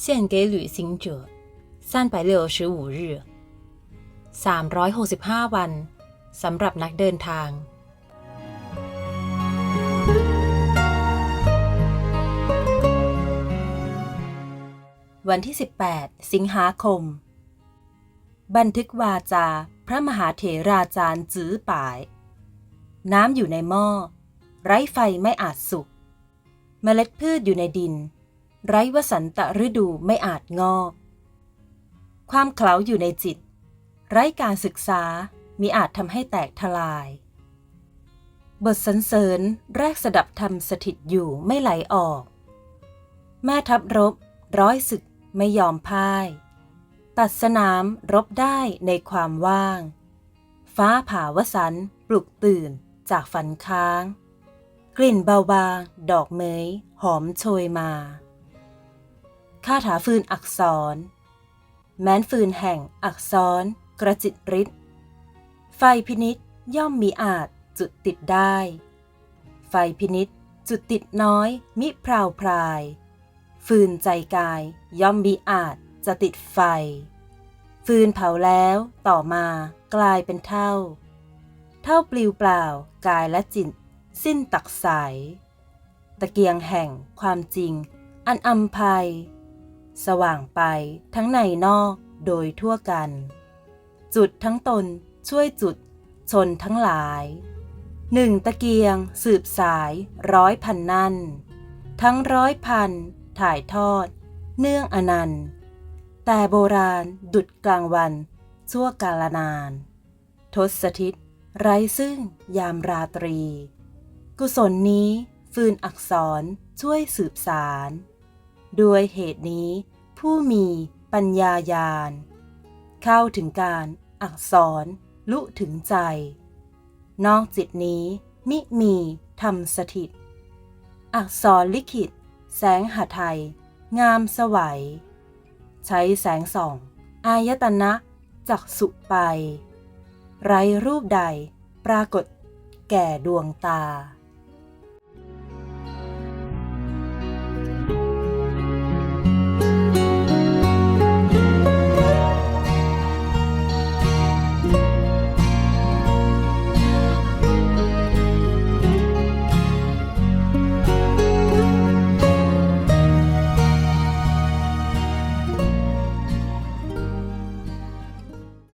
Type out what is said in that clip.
献给旅行者三百六十五日365 วันสำหรับนักเดินทาง วันที่ 18 สิงหาคม บันทึกวาจา พระมหาเถราจารย์จื้อป่าย น้ำอยู่ในหม้อ ไร้ไฟไม่อาจสุก เมล็ดพืชอยู่ในดิน ไร้วสันตะฤดูไม่อาจงอก ความเขลาอยู่ในจิต ไร้การศึกษามีอาจทำให้แตกทลาย บทสรรเสริญแรกสดับธรรมสถิตอยู่ไม่ไหลออก แม่ทัพรบ ร้อยศึกไม่ยอมพ่าย ตัดสนามรบได้ในความว่าง ฟ้าผ่าวสันปลุกตื่นจากฝันค้าง กลิ่นเบาบางดอกเมยหอมโชยมา คาถาฟืนอักษร แม้นฟืนแห่งอักษร กระจิตริดไฟพินิษย่อมมีอาจจุดติดได้ ไฟพินิษจุดติดน้อยมิพราวพราย ฟืนใจกายย่อมมีอาจจะติดไฟ ฟืนเผาแล้วต่อมากลายเป็นเท่า เท่าปลิวเปล่ากายและจิต สิ้นตักใสตะเกียงแห่งความจริง อันอำภัย สว่างไปทั้งในนอกโดยทั่วกัน จุดทั้งตนช่วยจุด ชนทั้งหลายหนึ่งตะเกียง สืบสาย ร้อยพันนั่น ทั้งร้อยพัน ถ่ายทอด เนื่องอนันต์ แต่โบราณดุดกลางวัน ชั่วกาลนาน ทศทิศไร้ซึ่งยามราตรี กุศลนี้ ฟืนอักษรช่วยสืบสาร ด้วยเหตุนี้ ผู้มีปัญญายาณ เข้าถึงการอักษรลุถึงใจ นอกจิตนี้มิมีธรรมสถิต อักษรลิขิต แสงหไทย งามสวัย ใช้แสงส่อง อายตนะจักสุไป ไรรูปใดปรากฏแก่ดวงตา